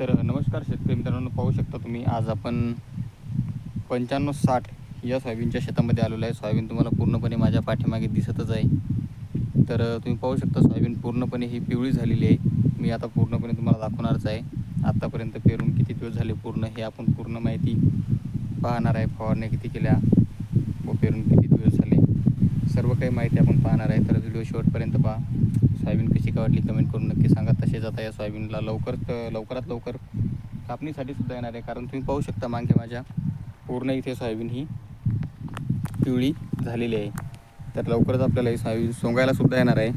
तर नमस्कार शेतकरी मित्रांनो पाहू शकता तुम्ही आज आपण पंच्याण्णव साठ या सोयाबीनच्या शेतामध्ये आलेलो आहे. सोयाबीन तुम्हाला पूर्णपणे माझ्या पाठीमागे दिसतच आहे. तर तुम्ही पाहू शकता सोयाबीन पूर्णपणे ही पिवळी झालेली आहे. मी आता पूर्णपणे तुम्हाला दाखवणारच आहे. आत्तापर्यंत पेरून किती दिवस झाले पूर्ण हे आपण पूर्ण माहिती पाहणार आहे. फवारण्या किती केल्या व पेरून किती दिवस झाले सर्व काही माहिती आपण पाहणार आहे. तर व्हिडिओ शेवटपर्यंत पहा. सोयाबीन कशी का वाटली कमेंट करून नक्की सांगा. तसेच आता या सोयाबीनला लवकर लवकरात लवकर कापणीसाठी सुद्धा येणार आहे. कारण तुम्ही पाहू शकता मागे माझ्या पूर्ण इथे सोयाबीन ही पिवळी झालेली आहे. तर लवकरच आपल्याला ही सोयाबीन सोंगायला सुद्धा येणार आहे.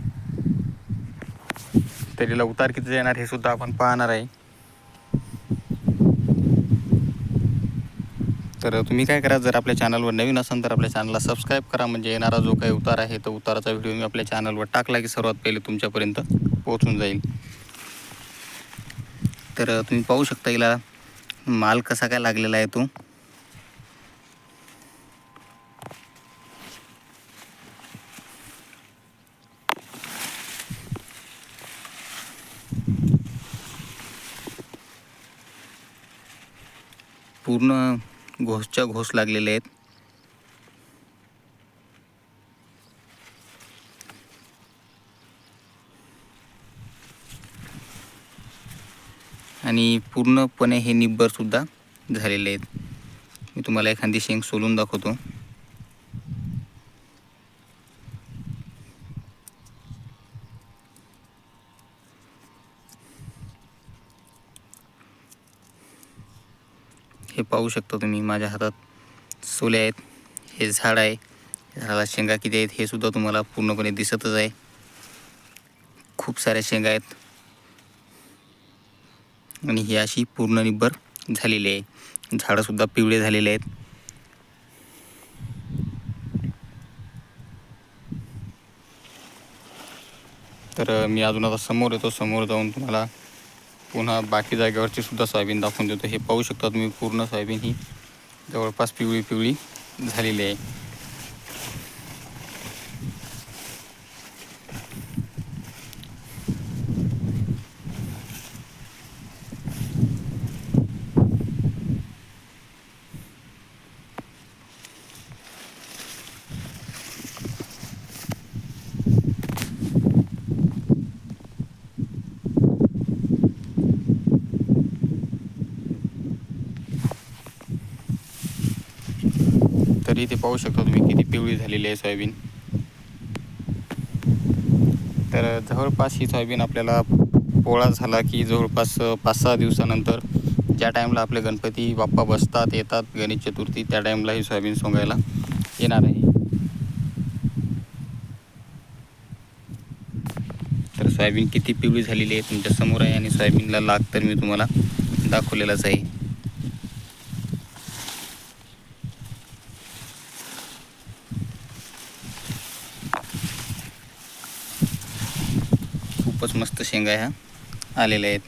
तरी उतार किती येणार हे सुद्धा आपण पाहणार आहे. तर तुम्ही काय करा जर आपल्या चॅनलवर नवीन असाल तर आपल्या चॅनलला सबस्क्राईब करा. म्हणजे येणारा जो काही उतार आहे तो उताराचा व्हिडिओ मी आपल्या चॅनलवर टाकला की सर्वात पहिले तुमच्यापर्यंत पोहोचून जाईल. तर तुम्ही पाहू शकता हिला माल कसा काय लागलेला आहे तो. पूर्ण घोसच्या घोस लागलेले आहेत. आणि पूर्णपणे हे निब्बरसुद्धा झालेले आहेत. मी तुम्हाला एखादी शेंग सोलून दाखवतो. हे पाहू शकता तुम्ही माझ्या हातात सोले आहेत हे झाड आहे झाडाला शेंगा किती आहेत हे सुद्धा तुम्हाला पूर्णपणे दिसतच आहे. खूप साऱ्या शेंगा आहेत. आणि ही अशी पूर्ण निब्बर झालेली आहे. झाडंसुद्धा पिवळे झालेले आहेत. तर मी अजून आता समोर येतो. समोर जाऊन तुम्हाला पुन्हा बाकी जागेवरची सुद्धा सोयाबीन दाखवून देतो. हे पाहू शकता तुम्ही पूर्ण सोयाबीन ही जवळपास पिवळी पिवळी झालेली आहे. इथे पाहू शकता तुम्ही किती पिवळी झालेली आहे सोयाबीन. तर जवळपास ही सोयाबीन आपल्याला पोळा झाला की जवळपास पाच सहा दिवसानंतर ज्या टाईमला आपले गणपती बाप्पा बसतात येतात गणेश चतुर्थी त्या टाईमला ही सोयाबीन सोंगायला येणार आहे. तर सोयाबीन किती पिवळी झालेली आहे तुमच्यासमोर आहे आणि सोयाबीनला लाग तर मी तुम्हाला दाखवलेलाच आहे. खूपच मस्त शेंगा ह्या आलेल्या आहेत.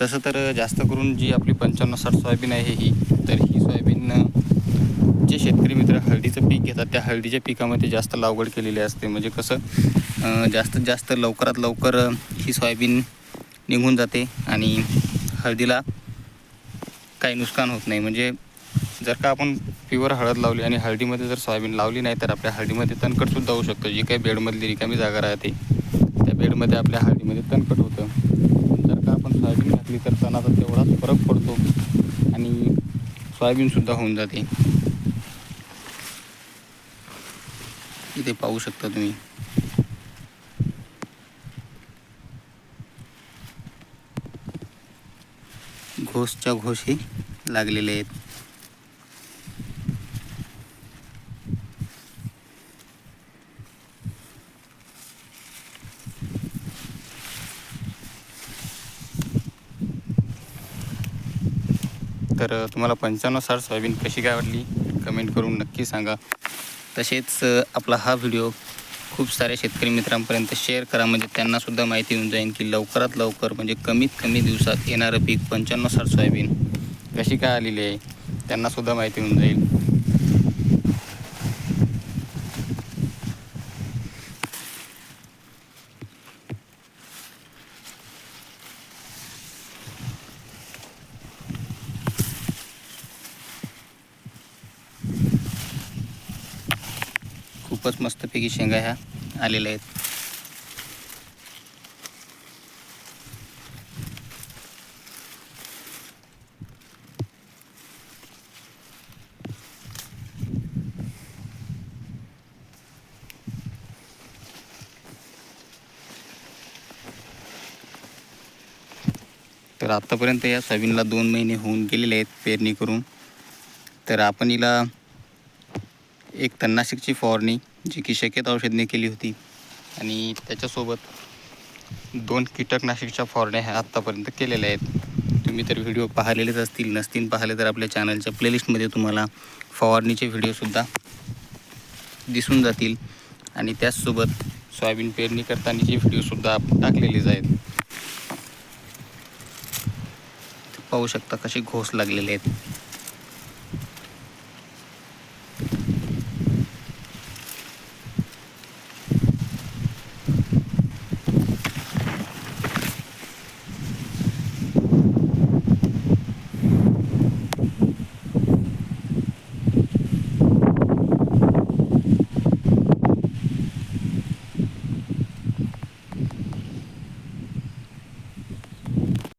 तसं तर जास्त करून जी आपली पंच्याण्णव साठ सोयाबीन आहे ही तर ही सोयाबीन जे शेतकरी मित्र हळदीचं पीक घेतात त्या हळदीच्या पिकामध्ये जास्त लागवड केलेली असते. म्हणजे कसं जास्तीत जास्त लवकरात लवकर ही सोयाबीन निघून जाते आणि हळदीला काही नुकसान होत नाही. म्हणजे जर का आपण प्युअर हळद लावली आणि हळदीमध्ये जर सोयाबीन लावली नाही तर आपल्या हळदीमध्ये तणकटसुद्धा होऊ शकतं. जी काही बेडमधली रिकामी जागा राहते त्या बेडमध्ये आपल्या हळदीमध्ये तणकट होतं. जर का आपण सोयाबीन घातली तर तणाचा तेवढाच फरक पडतो आणि सोयाबीनसुद्धा होऊन जाते. इथे पाहू शकता तुम्ही. घोसच्या हे लागलेले आहेत. तर तुम्हाला पंच्याण्णव साठ सोयाबीन कशी काय वाटली? कमेंट करून नक्की सांगा. तसेच आपला हा व्हिडिओ खूप साऱ्या शेतकरी मित्रांपर्यंत शेअर करा. म्हणजे त्यांनासुद्धा माहिती होऊन जाईल की लवकरात लवकर म्हणजे कमीत कमी दिवसात येणारं पीक पंच्याण्णव साठ सोयाबीन कशी काय आलेली आहे त्यांनासुद्धा माहिती होऊन जाईल. खूपच मस्तपैकी शेंगा ह्या आलेल्या आहेत. तर आत्तापर्यंत या सोयाबीनला दोन महिने होऊन गेलेले आहेत पेरणी करून. तर आपण हिला एक तणनाशकची फवारणी जी की शक्यत औषधने केली होती. आणि त्याच्यासोबत दोन कीटकनाशकच्या फवारण्या ह्या आत्तापर्यंत केलेल्या आहेत. तुम्ही तर व्हिडिओ पाहिलेलेच असतील नसतील पाहिले तर आपल्या चॅनलच्या प्लेलिस्टमध्ये तुम्हाला फवारणीचे व्हिडिओसुद्धा दिसून जातील. आणि त्याचसोबत सोयाबीन पेरणी करतानाचे व्हिडिओसुद्धा आपण टाकलेलेच आहेत. पाहू शकता कसे घोस लागलेले आहेत.